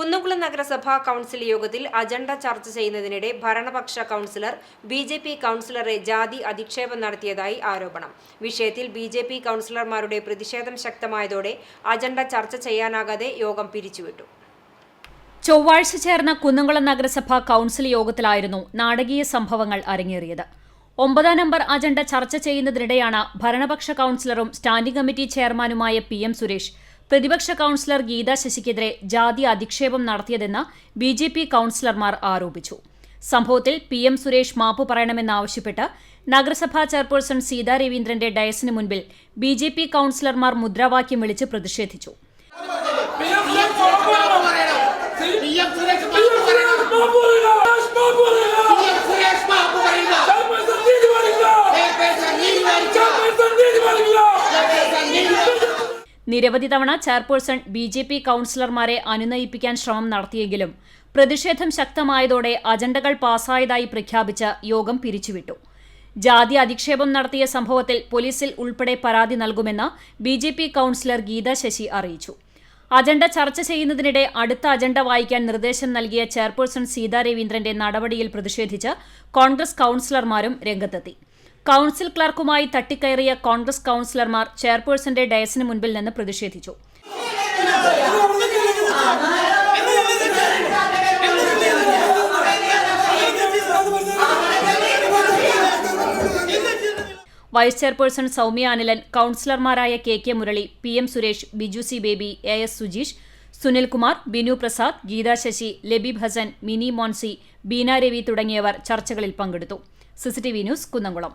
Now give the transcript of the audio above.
കുന്നംകുളം നഗരസഭാ കൗൺസിൽ യോഗത്തിൽ അജണ്ട ചർച്ച ചെയ്യുന്നതിനിടെ ഭരണപക്ഷ കൗൺസിലർ ബി ജെ പി കൗൺസിലറെ ജാതി അധിക്ഷേപം നടത്തിയതായി ആരോപണം. വിഷയത്തിൽ ബി ജെ പി കൗൺസിലർമാരുടെ പ്രതിഷേധം ശക്തമായതോടെ അജണ്ട ചർച്ച ചെയ്യാനാകാതെ യോഗം പിരിച്ചുവിട്ടു. ചൊവ്വാഴ്ച ചേർന്ന കുന്നംകുളം നഗരസഭാ കൗൺസിൽ യോഗത്തിലായിരുന്നു നാടകീയ സംഭവങ്ങൾ അരങ്ങേറിയത്. ഒമ്പതാം നമ്പർ അജണ്ട ചർച്ച ചെയ്യുന്നതിനിടെയാണ് ഭരണപക്ഷ കൗൺസിലറും സ്റ്റാൻഡിംഗ് കമ്മിറ്റി ചെയർമാനുമായ പി എം സുരേഷ് പ്രതിപക്ഷ കൌൺസിലർ ഗീതാ ശശിക്കെതിരെ ജാതി അധിക്ഷേപം നടത്തിയതെന്ന് ബി ജെ പി കൌൺസിലർമാർ ആരോപിച്ചു. സംഭവത്തിൽ പി എം സുരേഷ് മാപ്പു പറയണമെന്നാവശ്യപ്പെട്ട് നഗരസഭാ ചെയർപേഴ്സൺ സീതാ രവീന്ദ്രന്റെ ഡയസിന് മുൻപിൽ ബി ജെ പി കൌൺസിലർമാർ മുദ്രാവാക്യം വിളിച്ച് പ്രതിഷേധിച്ചു. നിരവധി തവണ ചെയർപേഴ്സൺ ബി ജെ പി കൌൺസിലർമാരെ അനുനയിപ്പിക്കാൻ ശ്രമം നടത്തിയെങ്കിലും പ്രതിഷേധം ശക്തമായതോടെ അജണ്ടകൾ പാസായതായി പ്രഖ്യാപിച്ച് യോഗം പിരിച്ചുവിട്ടു. ജാതി അധിക്ഷേപം നടത്തിയ സംഭവത്തിൽ പോലീസിൽ ഉൾപ്പെടെ പരാതി നൽകുമെന്ന് B J P councillor Geetha Sasi അറിയിച്ചു. അജണ്ട ചർച്ച ചെയ്യുന്നതിനിടെ അടുത്ത അജണ്ട വായിക്കാൻ നിർദ്ദേശം നൽകിയ ചെയർപേഴ്സൺ സീതാ രവീന്ദ്രന്റെ നടപടിയിൽ പ്രതിഷേധിച്ച് കോൺഗ്രസ് കൌൺസിലർമാരും രംഗത്തെത്തി. കൌൺസിൽ ക്ലർക്കുമായി തട്ടിക്കയറിയ കോൺഗ്രസ് കൌൺസിലർമാർ ചെയർപേഴ്സന്റെ ഡയസിന് മുൻപിൽ നിന്ന് പ്രതിഷേധിച്ചു. Vice chairperson Soumya Anilan കൌൺസിലർമാരായ K K Murali P M Suresh Biju C Baby A S Sujeesh Sunilkumar Binu Prasad Geetha Sasi Labeeb Hasan Mini Moncy Beena Ravi തുടങ്ങിയവർ ചർച്ചകളിൽ പങ്കെടുത്തു. CCTV news Kunnamkulam.